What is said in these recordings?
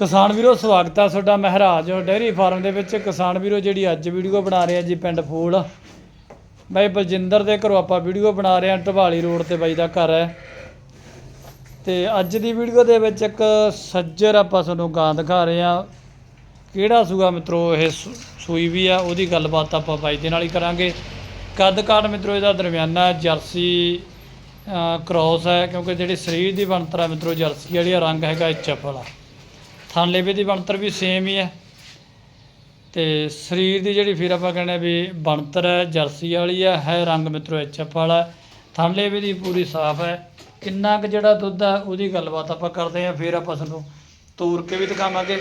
ਕਿਸਾਨ ਵੀਰੋ ਸਵਾਗਤ ਆ ਤੁਹਾਡਾ ਮਹਿਰਾਜ ਡੇਅਰੀ ਫਾਰਮ ਦੇ ਵਿੱਚ। ਕਿਸਾਨ ਵੀਰੋ ਜਿਹੜੀ ਅੱਜ ਵੀਡੀਓ ਬਣਾ ਰਹੇ ਆ ਜੀ ਪਿੰਡ ਫੂਲ। ਬਾਈ ਬਲਜਿੰਦਰ ਦੇ ਘਰੋਂ ਆਪਾਂ ਵੀਡੀਓ ਬਣਾ ਰਹੇ ਆ ਢਵਾਲੀ ਰੋਡ ਤੇ ਬਾਈ ਦਾ ਘਰ ਹੈ। ਤੇ ਅੱਜ ਦੀ ਵੀਡੀਓ ਦੇ ਵਿੱਚ ਇੱਕ ਸੱਜਰ ਆਪਾਂ ਤੁਹਾਨੂੰ ਗਾਂ ਦਿਖਾ ਰਹੇ ਆ। ਕਿਹੜਾ ਸੂਆ ਮਿੱਤਰੋ ਇਹ ਸੂ- ਸੂਈ ਵੀ ਆ ਉਹਦੀ ਗੱਲਬਾਤ ਆਪਾਂ ਬਾਈ ਦੇ ਨਾਲ ਹੀ ਕਰਾਂਗੇ। ਕੱਦ ਕਾਠ ਮਿੱਤਰੋ ਇਹਦਾ ਦਰਮਿਆਨਾ ਜਰਸੀ ਅ, ਕ੍ਰੋਸ ਹੈ ਕਿਉਂਕਿ ਜਿਹੜੀ ਸਰੀਰ ਦੀ ਬਣਤਰ ਹੈ ਮਿੱਤਰੋ ਜਰਸੀ ਵਾਲੀ ਆ, ਰੰਗ ਹੈਗਾ ਐਚਐਫ ਵਾਲਾ। ਥਣ ਲੇਵੇ ਦੀ ਬਣਤਰ ਵੀ ਸੇਮ ਹੀ ਹੈ। ਤੇ ਸਰੀਰ ਦੀ ਜਿਹੜੀ ਫਿਰ ਆਪਾਂ ਕਹਿੰਦੇ ਵੀ ਬਣਤਰ ਹੈ ਜਰਸੀ ਵਾਲੀ ਹੈ ਹੈ ਰੰਗ ਮਿੱਤਰੋ ਐਚਐਫ ਵਾਲਾ ਥਣ ਲੇਵੇ ਦੀ ਪੂਰੀ ਸਾਫ਼ ਹੈ। ਕਿੰਨਾ ਕੁ ਜਿਹੜਾ ਦੁੱਧ ਹੈ ਉਹਦੀ ਗੱਲਬਾਤ ਆਪਾਂ ਕਰਦੇ ਹਾਂ ਫਿਰ ਆਪਾਂ ਤੁਹਾਨੂੰ ਤੋਰ ਕੇ ਵੀ ਦਿਖਾਵਾਂਗੇ।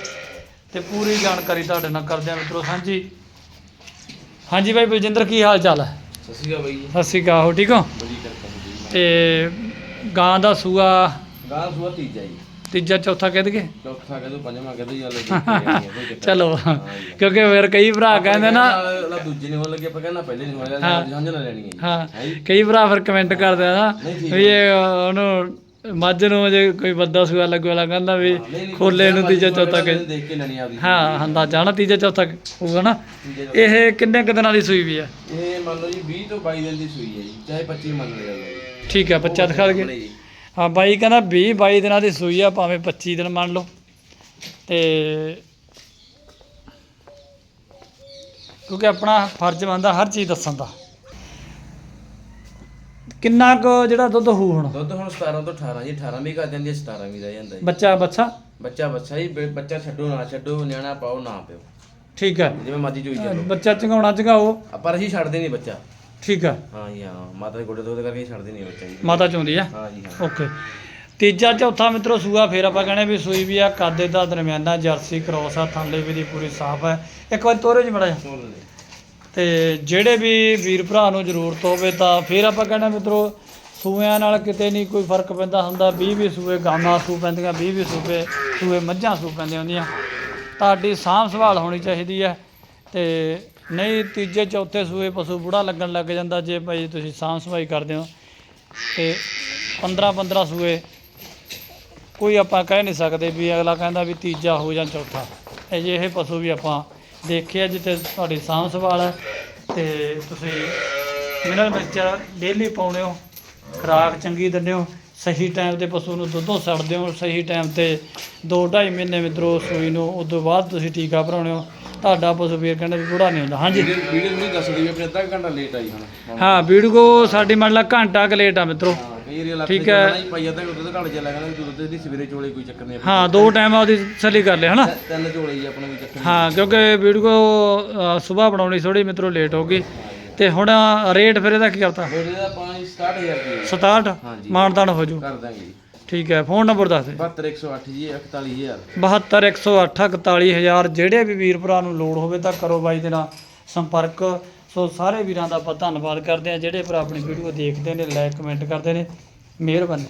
ਤੇ ਪੂਰੀ ਜਾਣਕਾਰੀ ਤੁਹਾਡੇ ਨਾਲ ਕਰਦੇ ਹਾਂ ਮਿੱਤਰੋ ਸਾਂਝੀ ਹਾਂਜੀ ਭਾਈ ਬਲਜਿੰਦਰ ਕੀ ਹਾਲ ਚਾਲ ਹੈ? ਸਤਿ ਸ਼੍ਰੀ ਅਕਾਲ ਬਾਈ ਸਤਿ ਸ਼੍ਰੀ ਅਕਾਲ ਹੋ ਠੀਕ ਹੋ? ਤੇ ਗਾਂ ਦਾ ਸੂਆ? ਗਾਂ ਸੂਆ ਤੀਜਾ ਜੀ। ਤੀਜਾ ਚੌਥਾ ਕਹਿ ਦਈਏ? ਚੌਥਾ ਕਹਦੋ ਪੰਜਵਾਂ ਕਹਦੋ ਜਾਂ ਲੱਗੇ ਚਲੋ ਕਿਉਂਕਿ ਫਿਰ ਕਈ ਭਰਾ ਕਹਿੰਦੇ ਨਾ ਦੂਜੇ ਨਹੀਂ ਹੋਣ ਲੱਗੇ ਆਪਾਂ ਕਹਿੰਦਾ ਪਹਿਲੇ ਨਹੀਂ ਹੋਇਆ। ਸਮਝ ਨਾ ਲੈਣੀ ਹੈ ਹਾਂ? ਕਈ ਭਰਾ ਫਿਰ ਕਮੈਂਟ ਕਰਦੇ ਆ ਨਾ ਵੀ ਇਹ ਉਹਨੂੰ ਮੱਝ ਨੂੰ ਜੇ ਕੋਈ ਬੰਦਾ ਸੂਆ ਲੱਗੂ ਵਾਲਾ ਕਹਿੰਦਾ ਵੀ ਖੋਲੇ ਨੂੰ ਤੀਜਾ ਚੌਥਾ ਕਹਿ ਦੇਖ ਕੇ ਲੈਣੀ ਆਪਦੀ ਹਾਂ ਹੰਦਾ ਜਾਣਾ ਤੀਜਾ ਚੌਥਾ ਹੋਊਗਾ ਨਾ। ਇਹ ਕਿੰਨੇ ਕੁ ਦਿਨਾਂ ਦੀ ਸੂਈ ਵੀ ਆ? ਇਹ ਮੰਨ ਲਓ ਜੀ 20 ਤੋਂ 22 ਦਿਨ ਦੀ ਸੂਈ ਹੈ ਜੀ ਚਾਹੇ 25 ਮੰਨ ਲਿਆ ਠੀਕ ਹੈ ਬੱਚਾ ਦਿਖਾ ਜੀ। ਹਾਂ ਬਾਈ ਕਹਿੰਦਾ 20 22 ਦਿਨਾਂ ਦੀ ਸੂਈ ਆ ਭਾਵੇਂ 25 ਦਿਨ ਮੰਨ ਲਓ। ਤੇ ਕਿਉਂਕਿ ਆਪਣਾ ਫਰਜ਼ ਬਣਦਾ ਹਰ ਚੀਜ਼ ਦੱਸਣ ਦਾ। ਕਿੰਨਾ ਕੁ ਜਿਹੜਾ ਦੁੱਧ ਹੋਊ ਹੁਣ? ਦੁੱਧ ਹੁਣ 17 ਤੋਂ 18 ਜੀ 18 ਵੀ ਕਰ ਜਾਂਦੀ ਹੈ 17 ਵੀ ਰਹਿ ਜਾਂਦਾ ਜੀ। ਬੱਚਾ ਬੱਚਾ? ਬੱਚਾ ਬੱਚਾ ਜੀ ਬ- ਬੱਚਾ ਛੱਡੋ ਨਾ ਛੱਡੋ ਨਿਆਣਾ ਪਾਓ ਨਾ ਪਿਓ। ਠੀਕ ਹੈ। ਜਿਵੇਂ ਮਰਜ਼ੀ ਚੋਈ ਚੱਲੋ। ਬੱਚਾ ਚੰਗਾਉਣਾ ਚੰਗਾਓ। ਪਰ ਅਸੀਂ ਛੱਡਦੇ ਨਹੀਂ ਬੱਚਾ। ਠੀਕ ਹੈ ਹਾਂ ਜੀ ਹਾਂ। ਮਾਤਾ ਦੇ ਗੋਡੇ ਦੁੱਧ ਕਰਕੇ ਛੱਡਦੇ ਨਹੀਂ ਬੱਚਾ ਜੀ ਮਾਤਾ ਚਾਹੁੰਦੀ ਆ? ਹਾਂ ਜੀ ਹਾਂ। ਓਕੇ। ਤੀਜਾ ਚੌਥਾ ਮਿੱਤਰੋ ਸੂਆ ਫੇਰ ਆਪਾਂ ਕਹਿੰਦੇ ਵੀ ਸੂਈ ਵੀ ਆ ਕਾਦੇ ਦਾ ਦਰਮਿਆਨਾ ਜਰਸੀ ਕ੍ਰੋਸ ਆ ਥਾਲੇ ਵੀ ਦੀ ਪੂਰੀ ਸਾਫ਼ ਹੈ ਇੱਕ ਵਾਰ ਤੋਰੇ ਜੀ ਮੜਾ ਸੁਣ ਲੈ ਤੇ ਜਿਹੜੇ ਵੀ ਵੀਰ ਭਰਾ ਨੂੰ ਜ਼ਰੂਰਤ ਹੋਵੇ ਤਾਂ ਫਿਰ ਆਪਾਂ ਕਹਿੰਦੇ ਮਿੱਤਰੋ ਸੂਇਆਂ ਨਾਲ ਕਿਤੇ ਨਹੀਂ ਕੋਈ ਫ਼ਰਕ ਪੈਂਦਾ ਹੁੰਦਾ। 20 20 ਸੂਏ ਗਾਵਾਂ ਸੂ ਪੈਂਦੀਆਂ 20 20 ਸੂਏ ਸੂਏ ਮੱਝਾਂ ਸੂ ਪੈਂਦੀਆਂ ਹੁੰਦੀਆਂ। ਤੁਹਾਡੀ ਸਾਂਭ ਸੰਭਾਲ ਹੋਣੀ ਚਾਹੀਦੀ ਹੈ ਤੇ ਨਹੀਂ, ਤੀਜੇ, ਚੌਥੇ ਸੂਏ ਪਸ਼ੂ ਬੁੜਾ ਲੱਗਣ ਲੱਗ ਜਾਂਦਾ ਜੇ ਭਾਈ ਤੁਸੀਂ ਸਾਂਭ ਸਫ਼ਾਈ ਕਰਦੇ ਹੋ। ਤੇ 15 15 ਸੂਏ ਕੋਈ ਆਪਾਂ ਕਹਿ ਨਹੀਂ ਸਕਦੇ ਵੀ ਅਗਲਾ ਕਹਿੰਦਾ ਵੀ ਤੀਜਾ ਹੋ ਜਾਂ ਚੌਥਾ। ਅਜਿਹੇ ਪਸ਼ੂ ਵੀ ਆਪਾਂ ਦੇਖਿਆ ਜਿੱਥੇ ਤੁਹਾਡੀ ਸਾਂਭ ਸੰਭਾਲ ਹੈ ਤੇ ਤੁਸੀਂ ਮਿਨਰਲ ਮਿਕਸਚਰ ਡੇਲੀ ਪਾਉਣੇ ਹੋ, ਖੁਰਾਕ ਚੰਗੀ ਦਿੰਦੇ ਹੋ, ਸਹੀ ਟਾਈਮ ਤੇ ਪਸ਼ੂ ਨੂੰ ਦੁੱਧੋਂ ਛੱਡਦੇ ਹੋ, ਸਹੀ ਟਾਈਮ ਤੇ 2.5 ਮਹੀਨੇ ਮਿੱਤਰੋ ਸੂਈ ਨੂੰ ਉਸ ਤੋਂ ਬਾਅਦ ਤੁਸੀਂ ਟੀਕਾ ਭਰਾਉਣੇ ਹੋ। ਤੁਹਾਡਾ ਪਸ਼ੂ ਵੀਰ ਕਹਿੰਦਾ ਵੀ ਬੁੜਾ ਨਹੀਂ ਹੁੰਦਾ। ਹਾਂਜੀ। ਵੀਡੀਓ ਨਹੀਂ ਦੱਸਦੀ ਵੀ ਆਪਣੇ ਅੱਧਾ ਕੁ ਘੰਟਾ ਲੇਟ ਆਈ ਹੁਣ। ਹਾਂ ਵੀਡੀਓ ਸਾਡੀ ਮੰਨ ਲਾ ਘੰਟਾ ਕੁ ਲੇਟ ਆ ਮਿੱਤਰੋ। ਹਾਂ ਕਈ ਠੀਕ ਹੈ। ਨਹੀਂ ਪਾਈ ਅੱਧਾ ਦੁੱਧ ਘੜ ਜਾ ਲੱਗਦਾ ਦੁੱਧ ਦੀ ਸਵੇਰੇ ਚੋਲੇ ਕੋਈ ਚੱਕਰ ਨਹੀਂ ਹਾਂ ਦੋ ਟਾਈਮ ਉਹਦੀ ਸਲੀ ਕਰ ਲਿਆ ਹਨਾ? ਤਿੰਨ- ਤਿੰਨ ਚੋਲੇ ਜੀ ਆਪਣਾ ਕੋਈ ਚੱਕਰ ਨਹੀਂ। ਹਾਂ ਕਿਉਂਕਿ ਵੀਡੀਓ ਸਵੇਰ ਬਣਾਉਣੀ ਥੋੜੀ ਮਿੱਤਰੋ ਲੇਟ ਹੋ ਗਈ। ਤੇ ਹੁਣ ਰੇਟ ਫਿਰ ਇਹਦਾ ਕੀ ਕਰਤਾ? ਮੇਰੇ ਦਾ ਪਾਣੀ 67000 ਰੁਪਏ 67 ਹਾਂਜੀ। ਮਾਨਦਾਨ ਹੋ ਜੂ। ਕਰ ਦਾਂਗੇ ਜੀ। ਠੀਕ ਹੈ ਫੋਨ ਨੰਬਰ ਦੱਸ ਦੇ। 72108 ਜੀ 41000 72108 41000 ਜਿਹੜੇ ਵੀ ਵੀਰ ਭਰਾ ਨੂੰ ਲੋੜ ਹੋਵੇ ਤਾਂ ਕਰੋ ਬਾਈ ਦੇ ਨਾਲ ਸੰਪਰਕ। ਸੋ ਸਾਰੇ ਵੀਰਾਂ ਦਾ ਆਪਾਂ ਧੰਨਵਾਦ ਕਰਦੇ ਹਾਂ ਜਿਹੜੇ ਭਰਾ ਆਪਣੀ ਵੀਡੀਓ ਦੇਖਦੇ ਨੇ ਲਾਈਕ ਕਮੈਂਟ ਕਰਦੇ ਨੇ। ਮਿਹਰਬਾਨੀ।